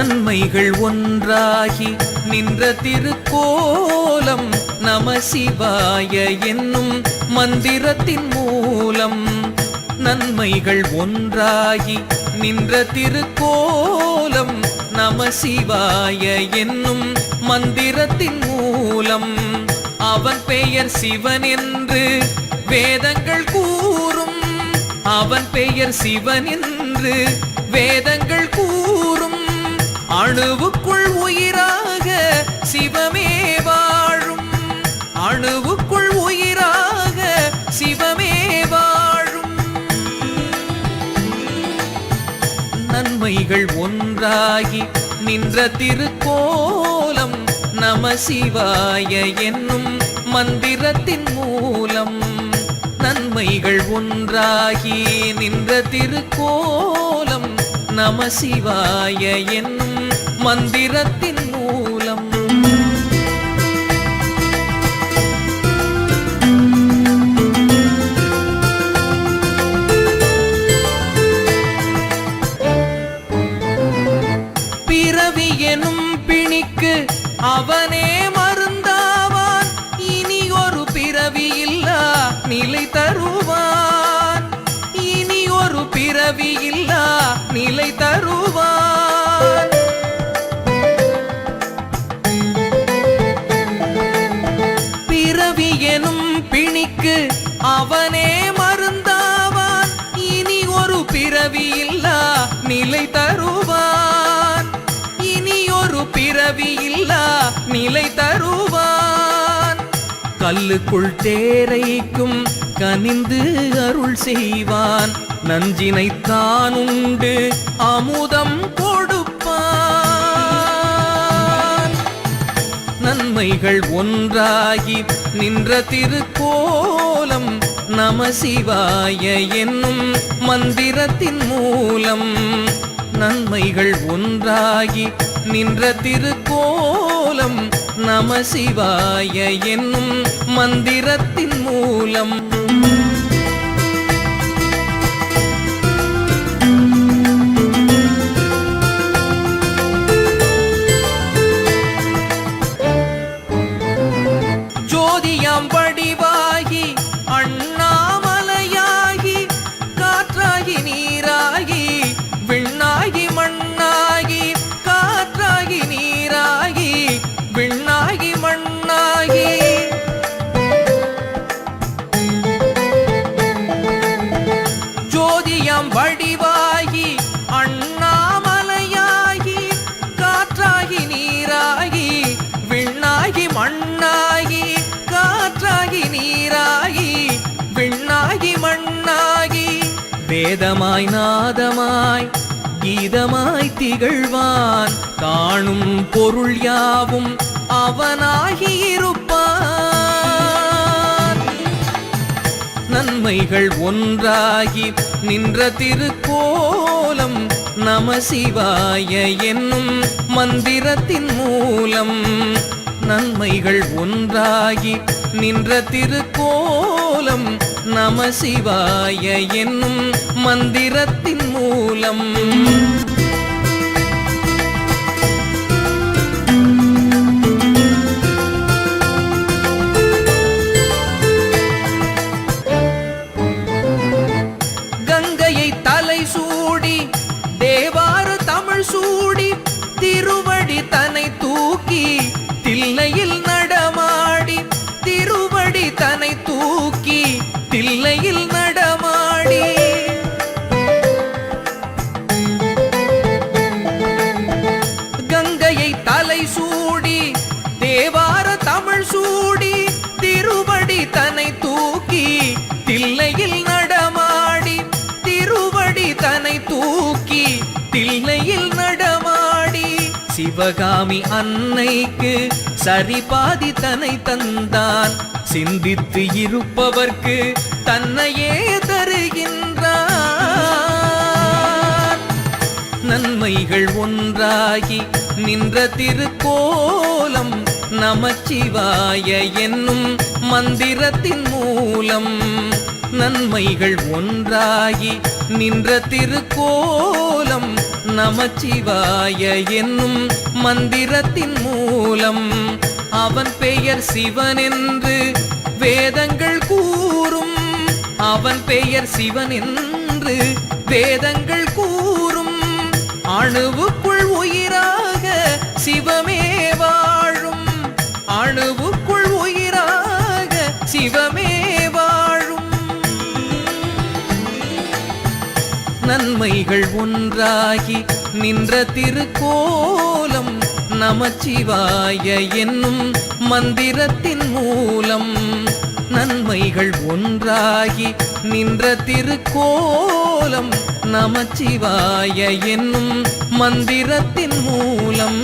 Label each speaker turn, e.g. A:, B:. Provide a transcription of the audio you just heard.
A: நன்மைகள் ஒன்றாகி நின்ற திருக்கோலம் நம சிவாய என்னும் மந்திரத்தின் மூலம். நன்மைகள் ஒன்றாகி நின்ற திருக்கோலம் நம சிவாய என்னும் மந்திரத்தின் மூலம். அவன் பெயர் சிவன் என்று வேதங்கள் கூறும். அவன் பெயர் சிவன் என்று வேதங்கள் அணுவுக்குள் உயிராக சிவமே வாழும். அணுவுக்குள் உயிராக சிவமே வாழும். நன்மைகள் ஒன்றாகி நின்ற திருக்கோலம் நம சிவாய என்னும் மந்திரத்தின் மூலம். நன்மைகள் ஒன்றாகி நின்ற திருக்கோலம் நம சிவாய என்னும் மந்திரத்தின் மூலம். பிறவி எனும் பிணிக்கு அவனே மருந்தாவான். இனி ஒரு பிறவி இல்லா நிலை தருவான். ஒரு நிலை தருவான். பிறவி எனும் பிணிக்கு அவனே மருந்தாவான். இனி ஒரு பிறவி இல்லா நிலை தருவான். இனி ஒரு பிறவி இல்லா நிலை தருவான். கல்லுக்குள் தேரைக்கும் கனிந்து அருள் செய்வான். நஞ்சினைத்தான் உண்டு அமுதம் கொடுப்பான். நன்மைகள் ஒன்றாகி நின்ற திருக்கோலம் நம சிவாய என்னும் மந்திரத்தின் மூலம். நன்மைகள் ஒன்றாகி நின்ற திருக்கோலம் நம சிவாய என்னும் மந்திரத்தின் மூலம். மண்ணாகி காற்றாகி நீராகி விண்ணாகி மண்ணாகி வேதமாய் நாதமாய் கீதமாய் திகழ்வான். காணும் பொருள் யாவும் அவனாகி இருப்பான். நன்மைகள் ஒன்றாகி நின்ற திருக்கோலம் நம சிவாய என்னும் மந்திரத்தின் மூலம். நன்மைகள் ஒன்றாகி நின்ற திருக்கோலம் நம சிவாய என்னும் மந்திரத்தின் மூலம். சிவகாமி அன்னைக்கு சரிபாதி தனை தந்தான். சிந்தித்து இருப்பவர்க்கு தன்னையே தருகின்றான் நன்மைகள் ஒன்றாகி நின்ற திருக்கோலம் நமச்சிவாய என்னும் மந்திரத்தின் மூலம். நன்மைகள் ஒன்றாகி நின்ற திருக்கோலம் நமச்சிவாய என்னும் மந்திரத்தின் மூலம் அவன் பெயர் சிவன் என்று வேதங்கள் கூறும். அவன் பெயர் சிவன் என்று வேதங்கள் கூறும். அணுவுக்குள் உயிராக சிவமே நன்மைகள் ஒன்றாகி நின்ற திருக்கோலம் நமச்சிவாய என்னும் மந்திரத்தின் மூலம் நன்மைகள் ஒன்றாகி நின்ற திருக்கோலம் நமச்சிவாய என்னும் மந்திரத்தின் மூலம்